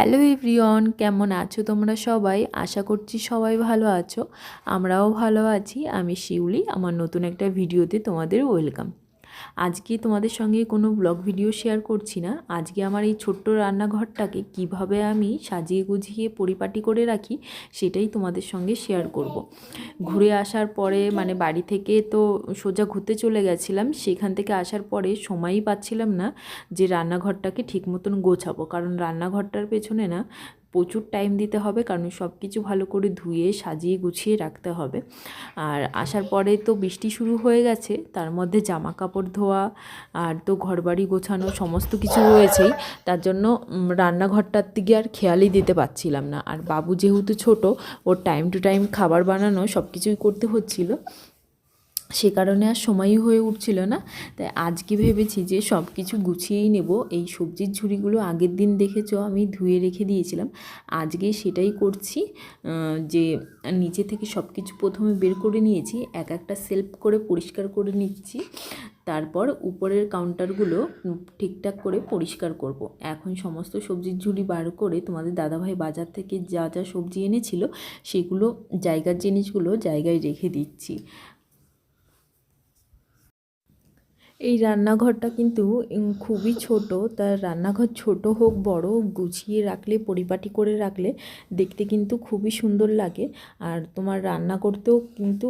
Hello everyone কেমন আছো তোমরা সবাই? আশা করছি সবাই ভালো আছো। আমরাও ভালো আছি। আমি শিউলি, আমার নতুন একটা ভিডিওতে তোমাদের ওয়েলকাম আজকে তোমাদের সঙ্গে কোনো ব্লগ ভিডিও শেয়ার করছি না আজকে আমার এই ছোট্ট রান্নাঘরটাকে কীভাবে আমি সাজিয়ে গুছিয়ে পরিপাটি করে রাখি, সেটাই তোমাদের সঙ্গে শেয়ার করব। ঘুরে আসার পরে মানে বাড়ি থেকে তো সোজা ঘুরতে চলে গেছিলাম, সেখান থেকে আসার পরে সময়ই পাচ্ছিলাম না যে রান্নাঘরটাকে ঠিক মতন গোছাবো কারণ রান্নাঘরটার পেছনে না প্রচুর টাইম দিতে হবে, কারণ সব কিছু ভালো করে ধুয়ে, সাজিয়ে, গুছিয়ে রাখতে হবে। আর আসার পরে তো বৃষ্টি শুরু হয়ে গেছে, তার মধ্যে জামা কাপড় ধোয়া, আর তো ঘরবাড়ি গোছানো সমস্ত কিছু রয়েছেই, তার জন্য রান্নাঘরটার দিকে আর খেয়ালই দিতে পারছিলাম না। আর বাবু যেহেতু ছোট, ওর টাইম টু টাইম খাবার বানানো সব কিছুই করতে হচ্ছিল। সে কারণে আর সময়ই হয়ে উঠছিল না। তাই আজকে ভেবেছি যে সব কিছু গুছিয়েই নেব। এই সবজির ঝুড়িগুলো আগের দিন দেখেছ, আমি ধুয়ে রেখে দিয়েছিলাম। আজকে সেটাই করছি যে নিচে থেকে সব কিছু প্রথমে বের করে নিয়েছি, এক একটা সেলফ করে পরিষ্কার করে নিচ্ছি। তারপর উপরের কাউন্টারগুলো ঠিকঠাক করে পরিষ্কার করব। এখন সমস্ত সবজির ঝুড়ি বার করে তোমাদের দাদাভাই বাজার থেকে যা যা সবজি এনেছিল, সেগুলো জায়গার জিনিসগুলো জায়গায় রেখে দিচ্ছি। এই রান্নাঘরটা কিন্তু খুবই ছোট। তার রান্নাঘর ছোট হোক, বড় গুছিয়ে রাখলে, পরিপাটি করে রাখলে দেখতে কিন্তু খুবই সুন্দর লাগে। আর তোমার রান্না করতেও কিন্তু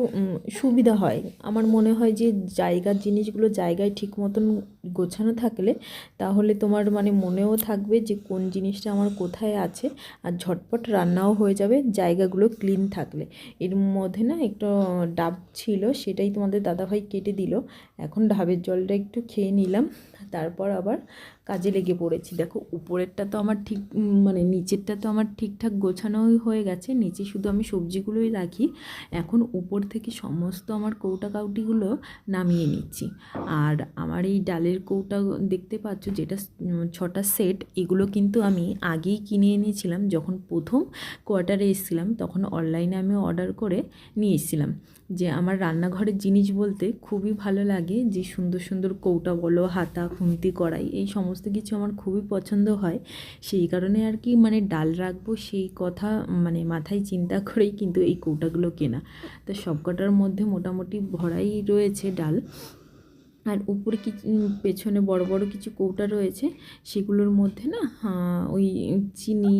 সুবিধা হয়। আমার মনে হয় যে জায়গার জিনিসগুলো জায়গায় ঠিক মতন গোছানো থাকলে তাহলে তোমার মানে মনেও থাকবে যে কোন জিনিসটা আমার কোথায় আছে আর ঝটপট রান্নাও হয়ে যাবে, জায়গাগুলো ক্লিন থাকলে। এর মধ্যে না একটু ডাব ছিল সেটাই তোমাদের দাদাভাই কেটে দিল। এখন ডাবের জলটা একটু খেয়ে নিলাম। তারপর আবার কাজে লেগে পড়েছি। দেখো, উপরেরটা তো আমার ঠিক মানে নিচেরটা তো আমার ঠিকঠাক গোছানোই হয়ে গেছে। নিচে শুধু আমি সবজিগুলোই রাখি। এখন উপর থেকে সমস্ত আমার কৌটা কাউটিগুলো নামিয়ে নিচ্ছি। আর আমার এই ডালের কৌটা দেখতে পাচ্ছ, যেটা ছটা সেট, এগুলো কিন্তু আমি আগেই কিনে এনেছিলাম। যখন প্রথম কোয়ার্টারে এসেছিলাম, তখন অনলাইনে আমি অর্ডার করে নিয়ে এসেছিলাম। যে আমার রান্নাঘরের জিনিস বলতে খুবই ভালো লাগে, যে সুন্দর সুন্দর কৌটা বলো, হাতা, খুন্তি, কড়াই, এই সমস্ত কিছু আমার খুবই পছন্দ হয়। সেই কারণে আর কি মানে ডাল রাখব সেই কথা মানে মাথায় চিন্তা করেই কিন্তু এই কৌটাগুলো কেনা। তো সবকটার মধ্যে মোটামুটি ভরাই রয়েছে ডাল। আর উপরে কিছু পেছনে বড় বড় কিছু কৌটা রয়েছে, সেগুলোর মধ্যে না ওই চিনি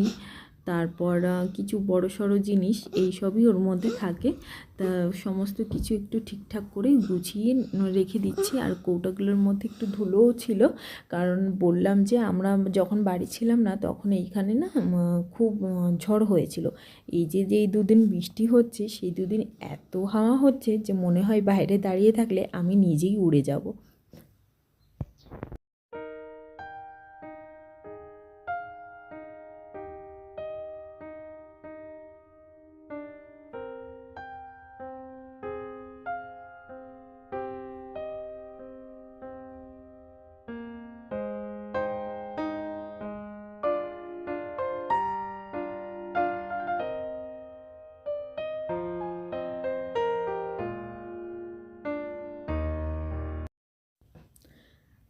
তারপর কিছু বড় সড়ো জিনিস এই সবই ওর মধ্যে থাকে। তা সমস্ত কিছু একটু ঠিকঠাক করে গুছিয়ে রেখে দিচ্ছি। আর কৌটাগুলোর মধ্যে একটু ধুলোও ছিল। কারণ বললাম যে, আমরা যখন বাড়ি ছিলাম না, তখন এইখানে না খুব ঝড় হয়েছিল। এই যে যে এই দুদিন বৃষ্টি হচ্ছে, সেই দুদিন এত হাওয়া হচ্ছে যে, মনে হয় বাইরে দাঁড়িয়ে থাকলে আমি নিজেই উড়ে যাব।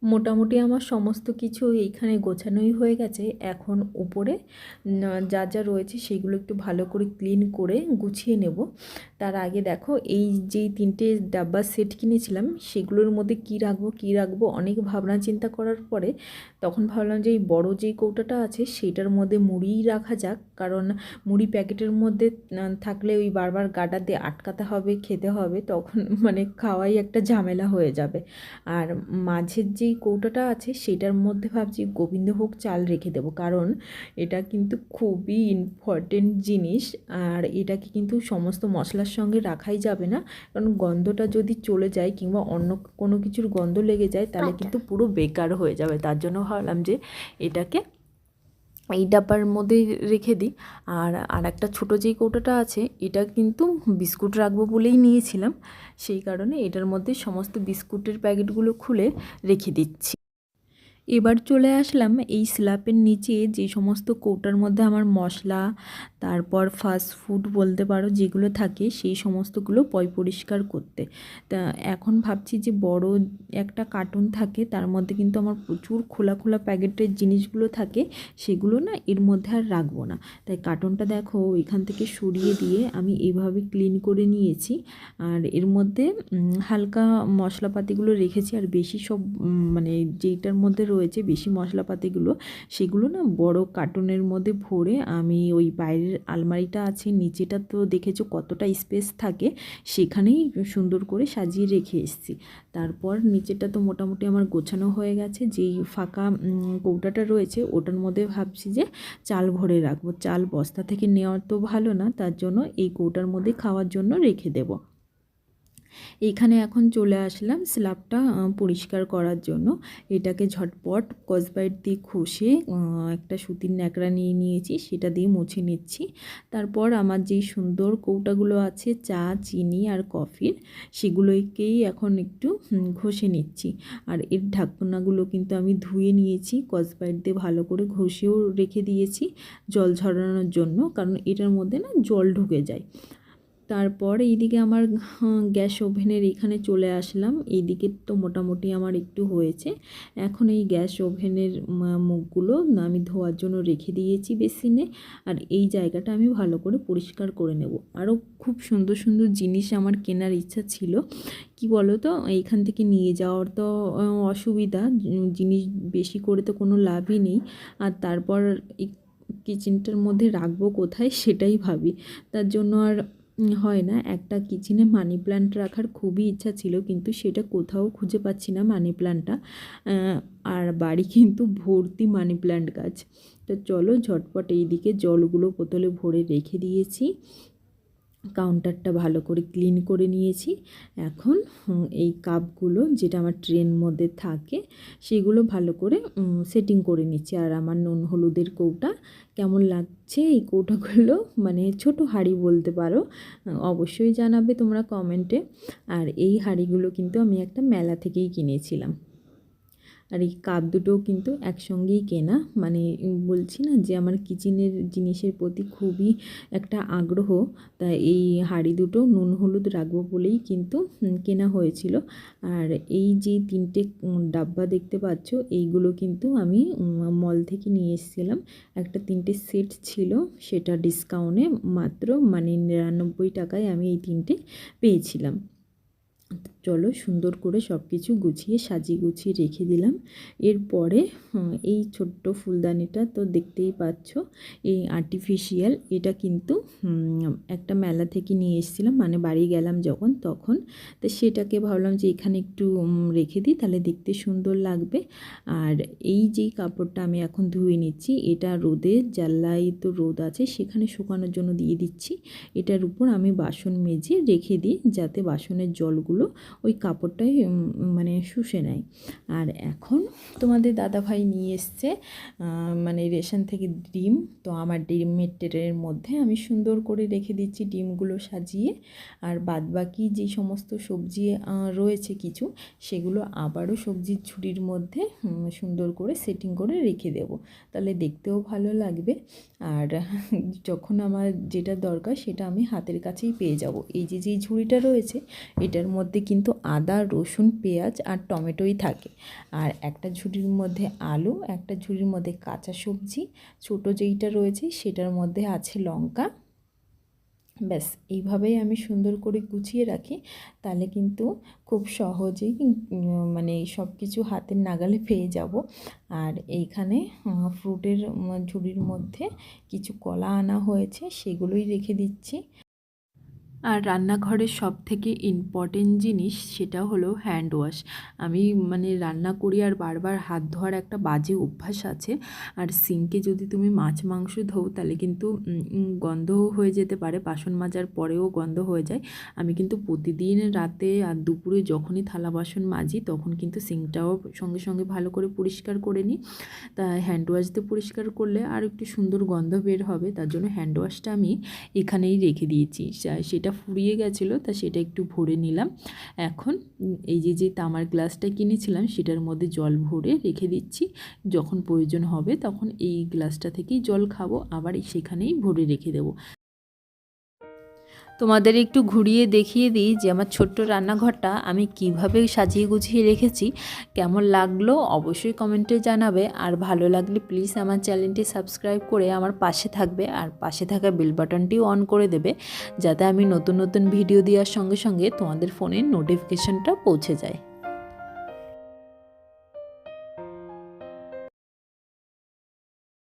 মোটামুটি আমার সমস্ত কিছু এইখানে গোছানোই হয়ে গেছে। এখন উপরে যা যা রয়েছে সেগুলো একটু ভালো করে ক্লিন করে গুছিয়ে নেব। তার আগে দেখো, এই যেই তিনটে ডাব্বা সেট কিনেছিলাম, সেগুলোর মধ্যে কি রাখব কি রাখব অনেক ভাবনা চিন্তা করার পরে, তখন ভাবলাম যে এই বড়ো যেই কৌটাটা আছে সেটার মধ্যে মুড়িই রাখা যাক। কারণ মুড়ি প্যাকেটের মধ্যে থাকলে ওই বারবার গাডা দিয়ে আটকাতে হবে, খেতে হবে, তখন মানে খাওয়াই একটা ঝামেলা হয়ে যাবে। আর মাঝের যেই কৌটাটা আছে সেটার মধ্যে ভাবছি গোবিন্দভোগ চাল রেখে দেবো। কারণ এটা কিন্তু খুবই ইম্পর্টেন্ট জিনিস আর এটাকে কিন্তু সমস্ত মশলার সঙ্গে রাখাই যাবে না। কারণ গন্ধটা যদি চলে যায় কিংবা অন্য কোনো কিছুর গন্ধ লেগে যায় তাহলে কিন্তু পুরো বেকার হয়ে যাবে। তার জন্য ভাবলাম যে এটাকে এই ডাব্বার মধ্যে রেখে দিই। আর আর একটা ছোটো যেই কৌটোটা আছে, এটা কিন্তু বিস্কুট রাখব বলেই নিয়েছিলাম। সেই কারণে এটার মধ্যে সমস্ত বিস্কুটের প্যাকেটগুলো খুলে রেখে দিচ্ছি। এবার চলে আসলাম এই স্ল্যাপের নিচে যে সমস্ত কৌটার মধ্যে আমার মশলা, তারপর ফাস্ট ফুড বলতে পারো যেগুলো থাকে সেই সমস্তগুলো পয় পরিষ্কার করতে। তা এখন ভাবছি যে বড় একটা কার্টুন থাকে, তার মধ্যে কিন্তু আমার প্রচুর খোলা খোলা প্যাকেটের জিনিসগুলো থাকে, সেগুলো না এর মধ্যে আর রাখব না। তাই কার্টুনটা দেখো এখান থেকে সরিয়ে দিয়ে আমি এইভাবে ক্লিন করে নিয়েছি। আর এর মধ্যে হালকা মশলাপাতিগুলো রেখেছি, আর বেশি সব মানে যেইটার মধ্যে রয়েছে বেশি মশলাপাতিগুলো, সেগুলো না বড় কার্টুনের মধ্যে ভরে আমি ওই বাইরের আলমারিটা আছে, নিচেটা তো দেখেছ কতটা স্পেস থাকে, সেখানেই সুন্দর করে সাজিয়ে রেখে এসেছি। তারপর নিচেটা তো মোটামুটি আমার গোছানো হয়ে গেছে, যেই ফাঁকা কৌটাটা রয়েছে ওটার মধ্যে ভাবছি যে চাল ভরে রাখব। চাল বস্তা থেকে নেওয়া তো ভালো না, তার জন্য এই কৌটার মধ্যে খাওয়ার জন্য রেখে দেবো। এইখানে এখন চলে আসলাম স্ল্যাবটা পরিষ্কার করার জন্য। এটাকে ঝটপট কসবাইট দিয়ে ঘষে একটা সুতির ন্যাকড়া নিয়ে নিয়েছি, সেটা দিয়ে মুছে নিচ্ছি। তারপর আমার যেই সুন্দর কৌটাগুলো আছে, চা, চিনি আর কফির, সেগুলোকেই এখন একটু ঘষে নিচ্ছি। আর এর ঢাকনাগুলো কিন্তু আমি ধুয়ে নিয়েছি, কসবাইট দিয়ে ভালো করে ঘষেও রেখে দিয়েছি জল ঝরানোর জন্য, কারণ এটার মধ্যে না জল ঢুকে যায়। তারপর এইদিকে আমার হ্যাঁ, গ্যাস ওভেনের এখানে চলে আসলাম। এইদিকে তো মোটামুটি আমার একটু হয়েছে। এখন এই গ্যাস ওভেনের মুখগুলো আমি ধোয়ার জন্য রেখে দিয়েছি বেসিনে। আর এই জায়গাটা আমি ভালো করে পরিষ্কার করে নেব। আরও খুব সুন্দর সুন্দর জিনিস আমার কেনার ইচ্ছা ছিল। কি বলো তো এইখান থেকে নিয়ে যাওয়ার তো অসুবিধা। জিনিস বেশি করে তো কোনো লাভই নেই। আর তারপর কিচেনটার মধ্যে রাখব কোথায়? সেটাই ভাবি। তার জন্য আর হয় না। একটা কিচেনে মানি প্ল্যান্ট রাখার খুবই ইচ্ছা ছিল, কিন্তু সেটা কোথাও খুঁজে পাচ্ছি না মানি প্ল্যান্টটা আর বাড়ি কিন্তু ভর্তি মানি প্ল্যান্ট গাছ। তো চলো ঝটপট এইদিকে জলগুলো বোতলে ভরে রেখে দিয়েছি। কাউন্টারটা ভালো করে ক্লিন করে নিয়েছি। এখন এই কাপগুলো যেটা আমার ট্রেন মধ্যে থাকে, সেগুলো ভালো করে সেটিং করে নিচ্ছি। আর আমার নুন হলুদের কৌটা কেমন লাগছে এই কৌটাগুলো? মানে ছোট হাঁড়ি বলতে পারো, অবশ্যই জানাবে তোমরা কমেন্টে আর এই হাঁড়িগুলো কিন্তু আমি একটা মেলা থেকেই কিনেছিলাম। আর এই কাপ দুটোও কিন্তু একসঙ্গেই কেনা। মানে বলছি না যে আমার কিচেনের জিনিসের প্রতি খুবই একটা আগ্রহ, তাই এই হাঁড়ি দুটো নুন হলুদ রাখব বলেই কিন্তু কেনা হয়েছিল। আর এই যে তিনটে ডাব্বা দেখতে পাচ্ছ, এইগুলো কিন্তু আমি মল থেকে নিয়ে এসেছিলাম। একটা তিনটে সেট ছিল, সেটা ডিসকাউন্টে মাত্র মানে নিরানব্বই টাকায় আমি এই তিনটে পেয়েছিলাম। চলো সুন্দর করে সব কিছু গুছিয়ে সাজিয়ে গুছিয়ে রেখে দিলাম। এরপরে এই ছোট্ট ফুলদানিটা তো দেখতেই পাচ্ছ, এই আর্টিফিশিয়াল এটা কিন্তু একটা মেলা থেকে নিয়ে এসেছিলাম মানে বাড়ি গেলাম যখন, তখন। তো সেটাকে ভাবলাম যে এখানে একটু রেখে দিই, তাহলে দেখতে সুন্দর লাগবে। আর এই যেই কাপড়টা আমি এখন ধুয়ে নিচ্ছি, এটা রোদে জানলাই তো রোদ আছে, সেখানে শুকানোর জন্য দিয়ে দিচ্ছি। এটার উপর আমি বাসন মেজে রেখে দিই, যাতে বাসনের জলগুলো ওই কাপড়টাই মানে শুষে নেয়। আর এখন তোমাদের দাদাভাই নিয়ে এসছে মানে রেশন থেকে ডিম। তো আমার ডিমের ট্রের মধ্যে আমি সুন্দর করে রেখে দিচ্ছি ডিমগুলো সাজিয়ে। আর বাদ বাকি যে সমস্ত সবজি রয়েছে কিছু, সেগুলো আবারও সবজির ঝুড়ির মধ্যে সুন্দর করে সেটিং করে রেখে দেব। তাহলে দেখতেও ভালো লাগবে। আর যখন আমার যেটা দরকার, সেটা আমি হাতের কাছেই পেয়ে যাব। এই যে যেই ঝুড়িটা রয়েছে, এটার মধ্যে কিন্তু আদা, রসুন, পেঁয়াজ আর টমেটোই থাকে। আর একটা ঝুড়ির মধ্যে আলু, একটা ঝুড়ির মধ্যে কাঁচা সবজি, ছোটো যেইটা রয়েছে সেটার মধ্যে আছে লঙ্কা। ব্যাস, এইভাবেই আমি সুন্দর করে গুছিয়ে রাখি। তাহলে কিন্তু খুব সহজেই মানে সব কিছু হাতের নাগালে পেয়ে যাব। আর এইখানে ফ্রুটের ঝুড়ির মধ্যে কিছু কলা আনা হয়েছে, সেগুলোই রেখে দিচ্ছি। আর রান্নাঘরের সব থেকে ইম্পর্টেন্ট জিনিস সেটা হলো হ্যান্ড ওয়াশ আমি মানে রান্না করি আর বারবার হাত ধোয়ার একটা বাজে অভ্যাস আছে। আর সিঙ্কে যদি তুমি মাছ, মাংস ধোও তাহলে কিন্তু গন্ধও হয়ে যেতে পারে। বাসন মাজার পরেও গন্ধ হয়ে যায়। আমি কিন্তু প্রতিদিন রাতে আর দুপুরে যখনই থালা বাসন মাজি তখন কিন্তু সিঙ্কটাও সঙ্গে সঙ্গে ভালো করে পরিষ্কার করে নিই। তা হ্যান্ড ওয়াশ দিয়ে পরিষ্কার করলে আর একটু সুন্দর গন্ধ বের হবে। তার জন্য হ্যান্ড ওয়াশটা আমি এখানেই রেখে দিয়েছি। সেটা ফুরিয়ে গেছিল, তা সেটা একটু ভরে নিলাম। এখন এই যে যে তামার গ্লাসটা কিনেছিলাম, সেটার মধ্যে জল ভরে রেখে দিচ্ছি। যখন প্রয়োজন হবে, তখন এই গ্লাসটা থেকেই জল খাব, আবার সেখানেই ভরে রেখে দেবো। তোমাদের একটু ঘুরিয়ে দেখিয়ে দিই যে আমার ছোট্ট রান্নাঘরটা আমি কীভাবে সাজিয়ে গুছিয়ে রেখেছি, কেমন লাগল অবশ্যই কমেন্টে জানাবে। আর ভালো লাগলে প্লিজ আমার চ্যানেলটি সাবস্ক্রাইব করে আমার পাশে থাকবে আর পাশে থাকা বেল বাটনটিও অন করে দেবে, যাতে আমি নতুন নতুন ভিডিও দেওয়ার সঙ্গে সঙ্গে তোমাদের ফোনে নোটিফিকেশনটা পৌঁছে যায়।